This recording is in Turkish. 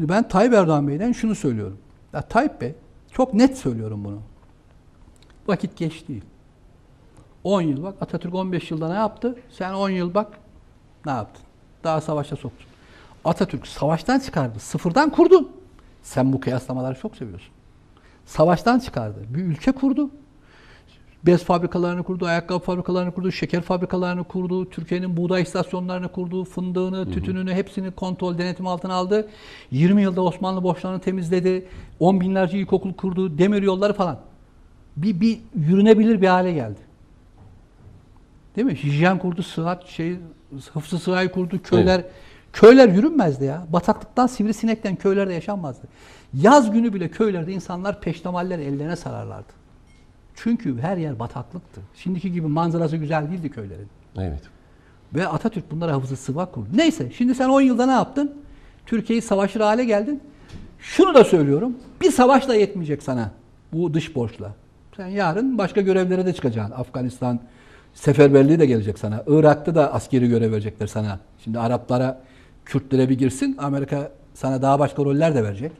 Şimdi ben Tayyip Erdoğan Bey'den şunu söylüyorum. Ya Tayyip Bey, çok net söylüyorum bunu. Vakit geç değil. 10 yıl bak Atatürk 15 yılda ne yaptı? Sen 10 yıl bak ne yaptın? Daha savaşa soktun. Atatürk savaştan çıkardı. Sıfırdan kurdu. Sen bu kıyaslamaları çok seviyorsun. Savaştan çıkardı. Bir ülke kurdu. Bez fabrikalarını kurdu, ayakkabı fabrikalarını kurdu, şeker fabrikalarını kurdu, Türkiye'nin buğday istasyonlarını kurdu, fındığını, tütününü hepsini kontrol, denetim altına aldı. 20 yılda Osmanlı borçlarını temizledi. 10 binlerce ilkokul kurdu, demir yolları falan. Bir, bir yürünebilir bir hale geldi. Değil mi? Hijyen kurdu, sıhhat şey, hıfzı sıhhayı kurdu, köyler köyler yürünmezdi ya. Bataklıktan sivrisinekten köylerde yaşanmazdı. Yaz günü bile köylerde insanlar peştemaller ellerine sararlardı. Çünkü her yer bataklıktı. Şimdiki gibi manzarası güzel değildi köylerin. Evet. Ve Atatürk bunlara hafızı sıvak kurdu. Neyse şimdi sen 10 yılda ne yaptın? Türkiye'yi savaşır hale geldin. Şunu da söylüyorum. Bir savaş da yetmeyecek sana bu dış borçla. Sen yarın başka görevlere de çıkacaksın. Afganistan seferberliği de gelecek sana. Irak'ta da askeri görev verecekler sana. Şimdi Araplara, Kürtlere bir girsin. Amerika sana daha başka roller de verecek.